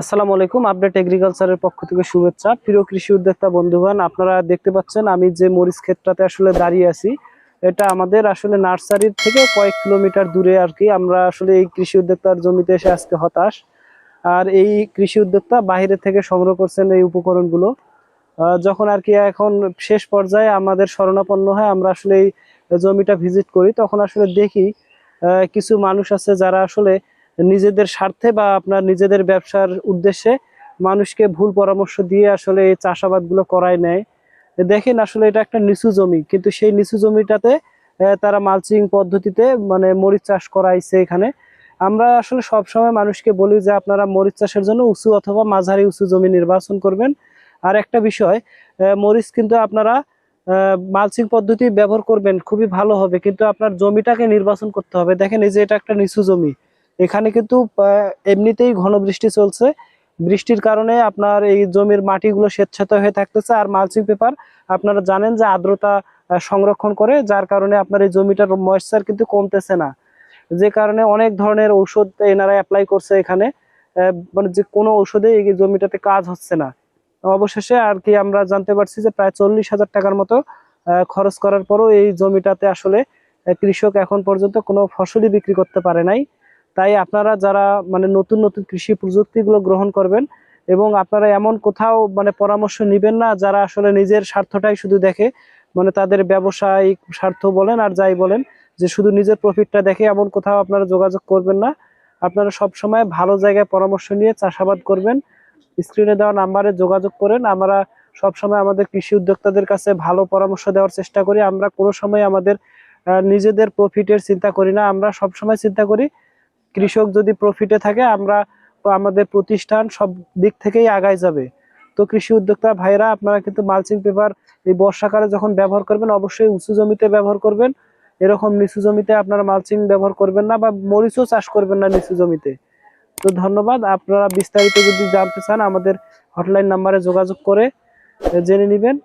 আসসালামু আলাইকুম আপডেট এগ্রিকালচারের পক্ষ থেকে শুভেচ্ছা। প্রিয় কৃষি উদ্যোক্তা বন্ধুগণ, আপনারা দেখতে পাচ্ছেন আমি যে মরিচ ক্ষেতটাতে আসলে দাঁড়িয়ে আছি, এটা আমাদের আসলে নার্সারির থেকে কয়েক কিলোমিটার দূরে আর কি। আমরা আসলে এই কৃষি উদ্যোক্তার জমিতে এসে আজকে হতাশ। আর এই কৃষি উদ্যোক্তা বাইরে থেকে সংগ্রহ করছেন এই উপকরণগুলো। যখন আর কি এখন শেষ পর্যায়ে আমাদের শরণাপন্ন হয়, আমরা আসলে এই জমিটা ভিজিট করি, তখন আসলে দেখি কিছু মানুষ আছে যারা আসলে নিজেদের স্বার্থে বা আপনার নিজেদের ব্যবসার উদ্দেশ্যে মানুষকে ভুল পরামর্শ দিয়ে আসলে এই চাষাবাদগুলো করায় নেয়। দেখেন আসলে এটা একটা নিচু জমি, কিন্তু সেই নিচু জমিটাতে তারা মালচিং পদ্ধতিতে মানে মরিচ চাষ করাইছে এখানে। আমরা আসলে সব সময় মানুষকে বলি যে আপনারা মরিচ চাষের জন্য উঁচু অথবা মাঝারি উঁচু জমি নির্বাচন করবেন। আর একটা বিষয় মরিচ কিন্তু আপনারা মালচিং পদ্ধতি ব্যবহার করবেন, খুবই ভালো হবে, কিন্তু আপনার জমিটাকে নির্বাচন করতে হবে। দেখেন এই যে এটা একটা নিচু জমি এখানে কিন্তু এমনিতেই ঘন বৃষ্টি চলছে। বৃষ্টির কারণে আপনার এই জমির মাটিগুলো স্বেচ্ছাত হয়ে থাকতেছে। আর মালচিং পেপার, আপনারা জানেন যে আর্দ্রতা সংরক্ষণ করে, যার কারণে আপনার এই জমিটার ময়েশ্চার কিন্তু কমতেছে না। যে কারণে অনেক ধরনের ঔষধ এনারা অ্যাপ্লাই করছে এখানে। মানে যে কোনো ঔষধে এই জমিটাতে কাজ হচ্ছে না। অবশেষে আর কি আমরা জানতে পারছি যে প্রায় চল্লিশ হাজার টাকার মতো খরচ করার পরও এই জমিটাতে আসলে কৃষক এখন পর্যন্ত কোনো ফসলই বিক্রি করতে পারে নাই। তাই আপনারা যারা মানে নতুন নতুন কৃষি প্রযুক্তিগুলো গ্রহণ করবেন এবং আপনারা এমন কোথাও মানে পরামর্শ নেবেন না, যারা আসলে নিজের স্বার্থটাই শুধু দেখে মানে তাদের ব্যবসায়িক স্বার্থ বলেন আর যাই বলেন, যে শুধু নিজের প্রফিটটা দেখে এমন কোথাও আপনারা যোগাযোগ করবেন না। আপনারা সব সময় ভালো জায়গায় পরামর্শ নিয়ে চাষাবাদ করবেন। স্ক্রিনে দেওয়া নাম্বারে যোগাযোগ করেন। আমরা সব সময় আমাদের কৃষি উদ্যোক্তাদের কাছে ভালো পরামর্শ দেওয়ার চেষ্টা করি। আমরা কোনো সময় আমাদের নিজেদের প্রফিটের চিন্তা করি না। আমরা সব সময় চিন্তা করি কৃষক যদি প্রফিটে থাকে, আমরা আমাদের প্রতিষ্ঠান সব দিক থেকেই আগায় যাবে। তো কৃষি উদ্যোক্তা ভাইরা আপনারা কিন্তু মালচিং পেপার এই বর্ষাকালে যখন ব্যবহার করবেন, অবশ্যই উঁচু জমিতে ব্যবহার করবেন। এরকম নিচু জমিতে আপনারা মালচিং ব্যবহার করবেন না বা মরিচও চাষ করবেন না নিচু জমিতে। তো ধন্যবাদ। আপনারা বিস্তারিত যদি জানতে চান, আমাদের হটলাইন নাম্বারে যোগাযোগ করে জেনে নেবেন।